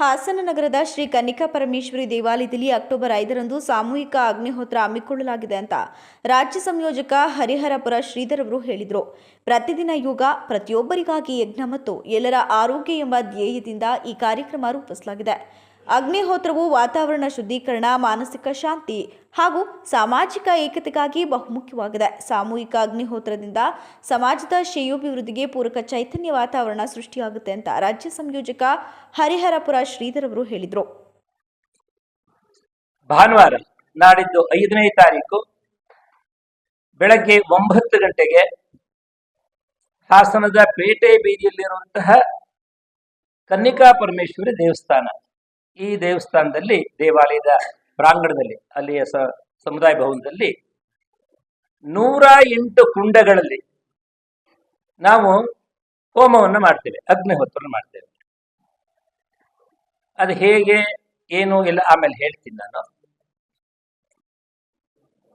ಹಾಸನ ನಗರದ ಶ್ರೀ ಕನ್ನಿಕಾ ಪರಮೇಶ್ವರಿ ದೇವಾಲಯದಲ್ಲಿ ಅಕ್ಟೋಬರ್ ಐದರಂದು ಸಾಮೂಹಿಕ ಅಗ್ನಿಹೋತ್ರ ಹಮ್ಮಿಕೊಳ್ಳಲಾಗಿದೆ ಅಂತ ರಾಜ್ಯ ಸಂಯೋಜಕ ಹರಿಹರಪುರ ಶ್ರೀಧರ್ ಅವರು ಹೇಳಿದರು. ಪ್ರತಿದಿನ ಯೋಗ ಪ್ರತಿಯೊಬ್ಬರಿಗಾಗಿ ಯಜ್ಞ ಮತ್ತು ಎಲ್ಲರ ಆರೋಗ್ಯ ಎಂಬ ಧ್ಯೇಯದಿಂದ ಈ ಕಾರ್ಯಕ್ರಮ ರೂಪಿಸಲಾಗಿದೆ. ಅಗ್ನಿಹೋತ್ರವು ವಾತಾವರಣ ಶುದ್ಧೀಕರಣ, ಮಾನಸಿಕ ಶಾಂತಿ ಹಾಗೂ ಸಾಮಾಜಿಕ ಏಕತೆಗಾಗಿ ಬಹುಮುಖ್ಯವಾಗಿದೆ. ಸಾಮೂಹಿಕ ಅಗ್ನಿಹೋತ್ರದಿಂದ ಸಮಾಜದ ಶ್ರೇಯೋಭಿವೃದ್ಧಿಗೆ ಪೂರಕ ಚೈತನ್ಯ ವಾತಾವರಣ ಸೃಷ್ಟಿಯಾಗುತ್ತೆ ಅಂತ ರಾಜ್ಯ ಸಂಯೋಜಕ ಹರಿಹರಪುರ ಶ್ರೀಧರ್ ಅವರು ಹೇಳಿದರು. ಭಾನುವಾರ, ನಾಡಿದ್ದು ಐದನೇ ತಾರೀಕು, ಬೆಳಗ್ಗೆ ಒಂಬತ್ತು ಗಂಟೆಗೆ ಹಾಸನದ ಪೇಟೆ ಬೀದಿಯಲ್ಲಿರುವಂತಹ ಕನ್ನಿಕಾ ಪರಮೇಶ್ವರಿ ದೇವಸ್ಥಾನ. ಈ ದೇವಸ್ಥಾನದಲ್ಲಿ, ದೇವಾಲಯದ ಪ್ರಾಂಗಣದಲ್ಲಿ, ಅಲ್ಲಿಯ ಸಮುದಾಯ ಭವನದಲ್ಲಿ ನೂರ ಎಂಟು ಕುಂಡಗಳಲ್ಲಿ ನಾವು ಹೋಮವನ್ನು ಮಾಡ್ತೇವೆ ಅಗ್ನಿಹೋತ್ರ ಮಾಡ್ತೇವೆ. ಅದು ಹೇಗೆ, ಏನು, ಎಲ್ಲ ಆಮೇಲೆ ಹೇಳ್ತೀನಿ ನಾನು.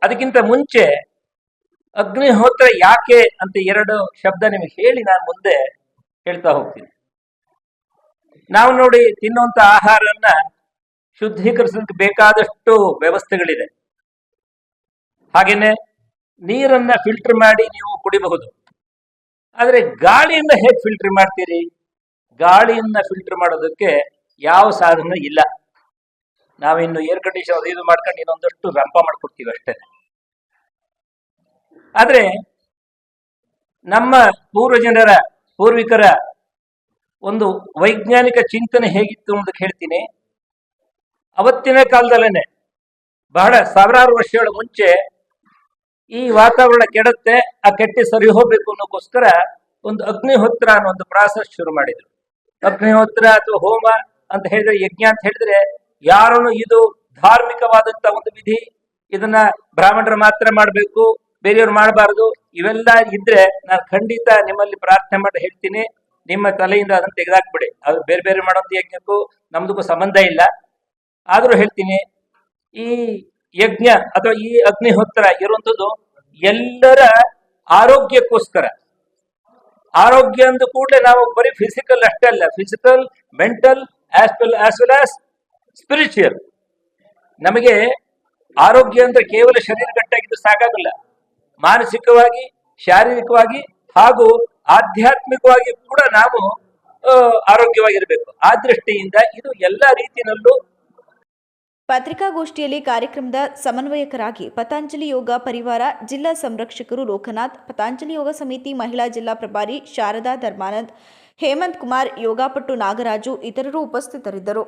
ಅದಕ್ಕಿಂತ ಮುಂಚೆ ಅಗ್ನಿಹೋತ್ರ ಯಾಕೆ ಅಂತ ಎರಡು ಶಬ್ದ ನಿಮಗೆ ಹೇಳಿ ನಾನು ಮುಂದೆ ಹೇಳ್ತಾ ಹೋಗ್ತೀನಿ. ನಾವು ನೋಡಿ ತಿನ್ನುವಂತ ಆಹಾರನ್ನ ಶುದ್ಧೀಕರಿಸಲಿಕ್ಕೆ ಬೇಕಾದಷ್ಟು ವ್ಯವಸ್ಥೆಗಳಿದೆ. ಹಾಗೇನೆ ನೀರನ್ನ ಫಿಲ್ಟರ್ ಮಾಡಿ ನೀವು ಕುಡಿಬಹುದು. ಆದ್ರೆ ಗಾಳಿಯನ್ನ ಹೇಗೆ ಫಿಲ್ಟರ್ ಮಾಡ್ತೀರಿ? ಗಾಳಿಯನ್ನ ಫಿಲ್ಟರ್ ಮಾಡೋದಕ್ಕೆ ಯಾವ ಸಾಧನ ಇಲ್ಲ. ನಾವಿನ್ನು ಏರ್ ಕಂಡೀಷನ್ ಅದು ಇದು ಮಾಡ್ಕೊಂಡು ಇನ್ನೊಂದಷ್ಟು ರಂಪ ಮಾಡ್ಕೊಡ್ತೀವಿ ಅಷ್ಟೇ. ಆದ್ರೆ ನಮ್ಮ ಪೂರ್ವಜನರ, ಪೂರ್ವಿಕರ ಒಂದು ವೈಜ್ಞಾನಿಕ ಚಿಂತನೆ ಹೇಗಿತ್ತು ಅಂತ ಹೇಳ್ತೀನಿ. ಅವತ್ತಿನ ಕಾಲದಲ್ಲೇನೆ ಬಹಳ ಸಾವಿರಾರು ವರ್ಷಗಳ ಮುಂಚೆ ಈ ವಾತಾವರಣ ಕೆಡತ್ತೆ, ಆ ಕೆಟ್ಟಿ ಸರಿ ಹೋಗ್ಬೇಕು ಅನ್ನೋಕ್ಕೋಸ್ಕರ ಒಂದು ಅಗ್ನಿಹೋತ್ರ ಅನ್ನೋ ಒಂದು ಪ್ರಾಸೆಸ್ ಶುರು ಮಾಡಿದ್ರು. ಅಗ್ನಿಹೋತ್ರ ಅಥವಾ ಹೋಮ ಅಂತ ಹೇಳಿದ್ರೆ ಯಜ್ಞ ಅಂತ ಹೇಳಿದ್ರೆ ಯಾರನ್ನು ಇದು ಧಾರ್ಮಿಕವಾದಂತ ಒಂದು ವಿಧಿ, ಇದನ್ನ ಬ್ರಾಹ್ಮಣರು ಮಾತ್ರ ಮಾಡಬೇಕು, ಬೇರೆಯವ್ರು ಮಾಡಬಾರದು, ಇವೆಲ್ಲ ಇದ್ರೆ ನಾನು ಖಂಡಿತ ನಿಮ್ಮಲ್ಲಿ ಪ್ರಾರ್ಥನೆ ಮಾಡಿ ಹೇಳ್ತೀನಿ. ನಿಮ್ಮ ತಲೆಯಿಂದ ಅದನ್ನು ತೆಗೆದಾಕ್ಬಿಡಿ. ಅದು ಬೇರೆ ಬೇರೆ ಮಾಡೋಂಥ ಯಜ್ಞಕ್ಕೂ ನಮ್ದಕ್ಕೂ ಸಂಬಂಧ ಇಲ್ಲ. ಆದರೂ ಹೇಳ್ತೀನಿ, ಈ ಯಜ್ಞ ಅಥವಾ ಈ ಅಗ್ನಿಹೋತ್ರ ಇರುವಂತದ್ದು ಎಲ್ಲರ ಆರೋಗ್ಯಕ್ಕೋಸ್ಕರ. ಆರೋಗ್ಯ ಅಂದ ಕೂಡಲೇ ನಾವು ಬರೀ ಫಿಸಿಕಲ್ ಅಷ್ಟೇ ಅಲ್ಲ physical mental as well as well as spiritual ನಮಗೆ ಆರೋಗ್ಯ ಅಂದ್ರೆ ಕೇವಲ ಶರೀರ ಗಟ್ಟಾಗಿದ್ದು ಸಾಕಾಗಲ್ಲ. ಮಾನಸಿಕವಾಗಿ, ಶಾರೀರಿಕವಾಗಿ ಹಾಗೂ ಆಧ್ಯಾತ್ಮಿಕವಾಗಿ ಕೂಡ ನಾವು ಆರೋಗ್ಯವಾಗಿರಬೇಕು. ಆ ದೃಷ್ಟಿಯಿಂದ ಇದು ಎಲ್ಲ ರೀತಿಯಲ್ಲೂ ಪತ್ರಿಕಾಗೋಷ್ಠಿಯಲ್ಲಿ ಕಾರ್ಯಕ್ರಮದ ಸಮನ್ವಯಕರಾಗಿ ಪತಾಂಜಲಿ ಯೋಗ ಪರಿವಾರ ಜಿಲ್ಲಾ ಸಂರಕ್ಷಕರು ಲೋಕನಾಥ್, ಪತಾಂಜಲಿ ಯೋಗ ಸಮಿತಿ ಮಹಿಳಾ ಜಿಲ್ಲಾ ಪ್ರಭಾರಿ ಶಾರದಾ ಧರ್ಮಾನಂದ್, ಹೇಮಂತ್ ಕುಮಾರ್ ಯೋಗಾಪಟ್ಟು ನಾಗರಾಜು ಇತರರು ಉಪಸ್ಥಿತರಿದ್ದರು.